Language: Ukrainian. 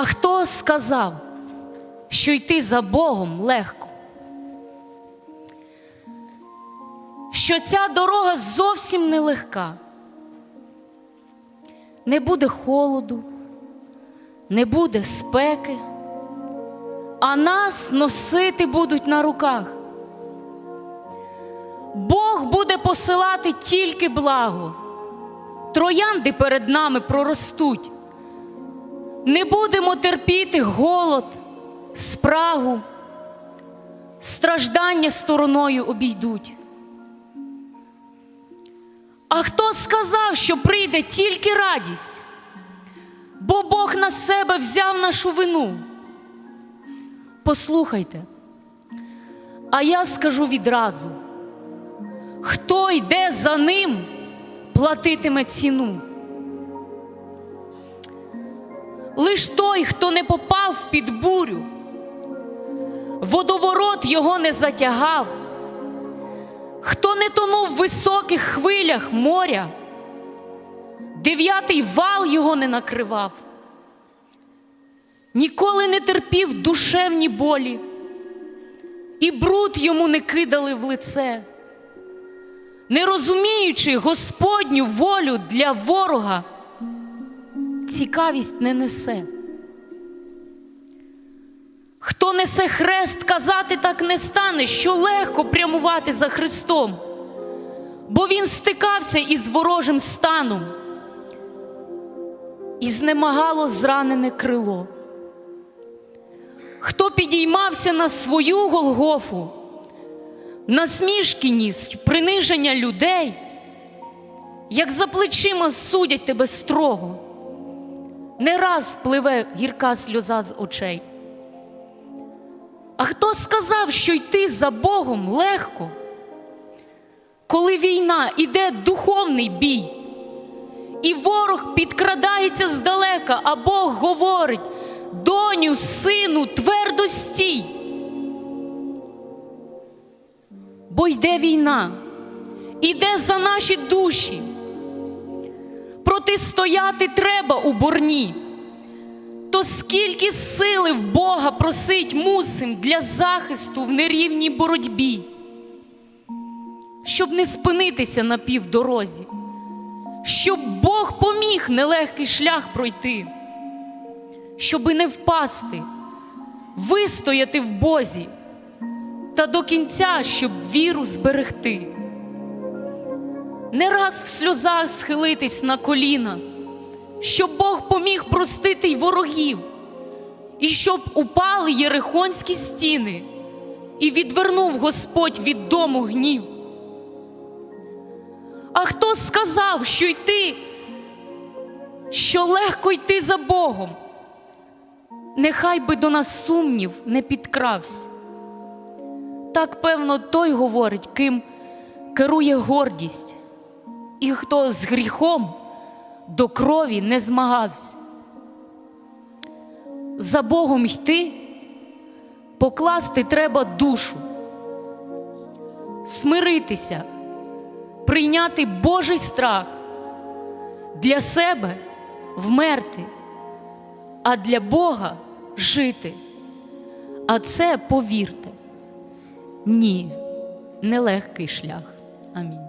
А хто сказав, що йти за Богом легко? Що ця дорога зовсім нелегка. Не буде холоду, не буде спеки, а нас носити будуть на руках. Бог буде посилати тільки благо, троянди перед нами проростуть. Не будемо терпіти голод, спрагу, страждання стороною обійдуть. А хто сказав, що прийде тільки радість? Бо Бог на себе взяв нашу вину. Послухайте, а я скажу відразу: хто йде за ним, платитиме ціну. Лиш той, хто не попав під бурю, водоворот його не затягав, хто не тонув в високих хвилях моря, дев'ятий вал його не накривав, ніколи не терпів душевні болі, і бруд йому не кидали в лице, не розуміючи Господню волю для ворога цікавість не несе. Хто несе хрест, казати так не стане, що легко прямувати за Христом, бо Він стикався із ворожим станом і знемагало зранене крило. Хто підіймався на свою Голгофу, насмішки ніс, приниження людей, як за плечима судять тебе строго не раз пливе гірка сльоза з очей. А хто сказав, що йти за Богом легко, коли війна іде духовний бій, і ворог підкрадається здалека, а Бог говорить: доню, сину, твердо стій. Бо йде війна, іде за наші душі протистояти треба у борні. То скільки сили в Бога просить мусим для захисту в нерівній боротьбі, щоб не спинитися на півдорозі, щоб Бог поміг нелегкий шлях пройти, щоби не впасти, вистояти в Бозі та до кінця, щоб віру зберегти не раз в сльозах схилитись на коліна, щоб Бог поміг простити й ворогів, і щоб упали єрихонські стіни, і відвернув Господь від дому гнів. А хто сказав, що йти, що легко йти за Богом? Нехай би до нас сумнів не підкрався. Так певно, той говорить, ким керує гордість і хто з гріхом до крові не змагався. За Богом йти, покласти треба душу, смиритися, прийняти Божий страх, для себе вмерти, а для Бога жити. А це повірте, ні, нелегкий шлях. Амінь.